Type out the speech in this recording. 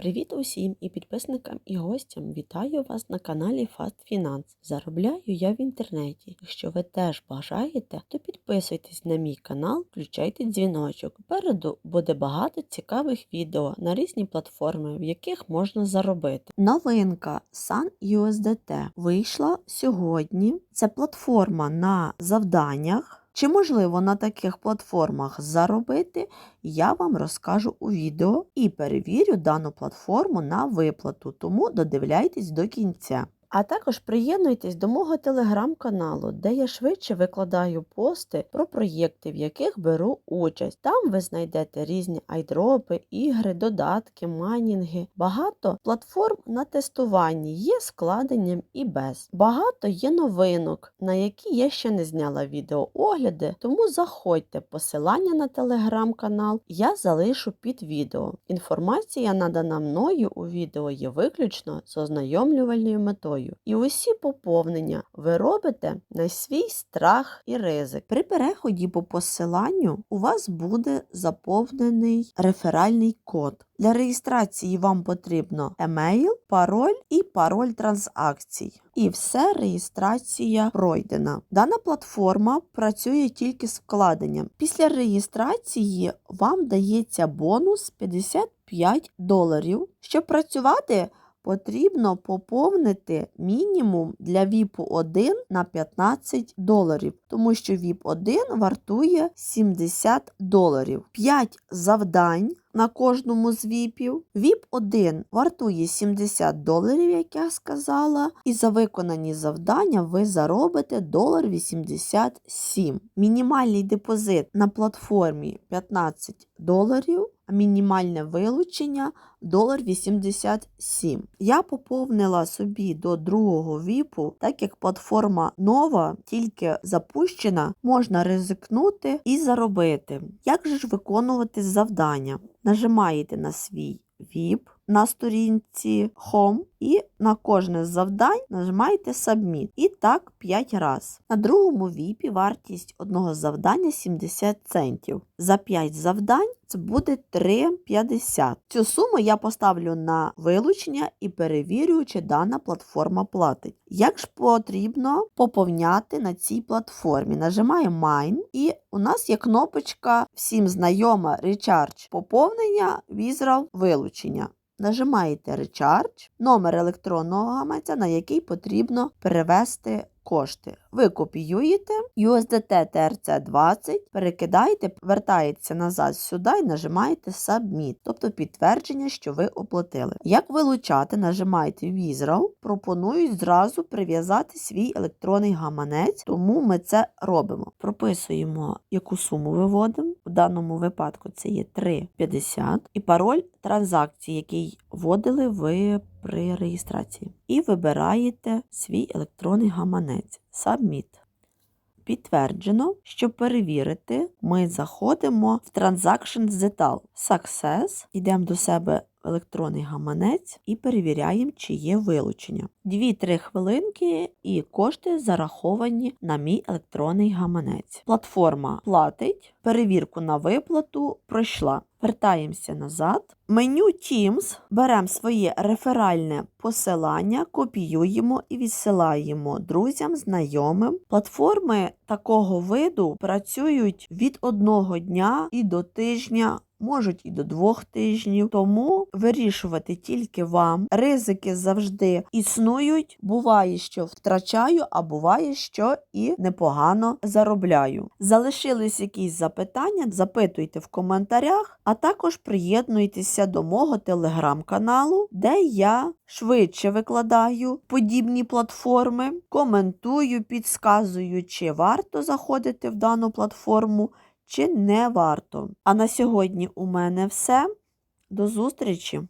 Привіт усім і підписникам і гостям. Вітаю вас на каналі Fast Finance. Заробляю я в інтернеті. Якщо ви теж бажаєте, то підписуйтесь на мій канал, включайте дзвіночок. Попереду буде багато цікавих відео на різні платформи, в яких можна заробити. Новинка SunUSDT вийшла сьогодні. Це платформа на завданнях. Чи можливо на таких платформах заробити, я вам розкажу у відео і перевірю дану платформу на виплату, тому додивляйтесь до кінця. А також приєднуйтесь до мого телеграм-каналу, де я швидше викладаю пости про проєкти, в яких беру участь. Там ви знайдете різні айдропи, ігри, додатки, майнінги. Багато платформ на тестуванні є складенням і без. Багато є новинок, на які я ще не зняла відеоогляди, тому заходьте посилання на телеграм-канал, я залишу під відео. Інформація надана мною у відео є виключно з ознайомлювальною метою. І усі поповнення ви робите на свій страх і ризик. При переході по посиланню у вас буде заповнений реферальний код. Для реєстрації вам потрібно емейл, пароль і пароль транзакцій. І все, реєстрація пройдена. Дана платформа працює тільки з вкладенням. Після реєстрації вам дається бонус 55 доларів. Щоб працювати, потрібно поповнити мінімум для VIP 1 на 15 доларів, тому що VIP 1 вартує 70 доларів. 5 завдань на кожному з віпів. VIP 1 вартує 70 доларів, як я сказала, і за виконані завдання ви заробите долар 87. Мінімальний депозит на платформі 15 доларів, мінімальне вилучення долар 87. Я поповнила собі до другого віпу, так як платформа нова, тільки запущена, можна ризикнути і заробити. Як же ж виконувати завдання? Нажимаєте на свій VIP на сторінці Home і на кожне з завдань нажимаєте Submit. І так 5 разів. На другому VIP вартість одного завдання 70 центів. За 5 завдань це буде 3,50. Цю суму я поставлю на вилучення і перевірю, чи дана платформа платить. Як ж потрібно поповняти на цій платформі? Нажимаємо Mine і у нас є кнопочка всім знайома Recharge поповнення, візрав вилучення. Нажимаєте Recharge, номер електронного гаманця, на який потрібно перевести кошти. Ви копіюєте USDT TRC 20, перекидаєте, вертаєтеся назад сюди і нажимаєте Submit, тобто підтвердження, що ви оплатили. Як вилучати, нажимаєте Wizrow, пропонують зразу прив'язати свій електронний гаманець, тому ми це робимо. Прописуємо, яку суму виводимо. У даному випадку це є 3,50 і пароль транзакції, який вводили ви при реєстрації. І вибираєте свій електронний гаманець Submit. Підтверджено, щоб перевірити, ми заходимо в Transaction Detail. Success, йдемо до себе електронний гаманець і перевіряємо, чи є вилучення. 2-3 хвилинки і кошти зараховані на мій електронний гаманець. Платформа платить, перевірку на виплату пройшла. Вертаємося назад. Меню Teams беремо своє реферальне посилання, копіюємо і відсилаємо друзям, знайомим. Платформи такого виду працюють від одного дня і до тижня. Можуть і до двох тижнів, тому вирішувати тільки вам. Ризики завжди існують. Буває, що втрачаю, а буває, що і непогано заробляю. Залишились якісь запитання? Запитуйте в коментарях, а також приєднуйтеся до мого телеграм-каналу, де я швидше викладаю подібні платформи, коментую, підсказую, чи варто заходити в дану платформу чи не варто. А на сьогодні у мене все. До зустрічі!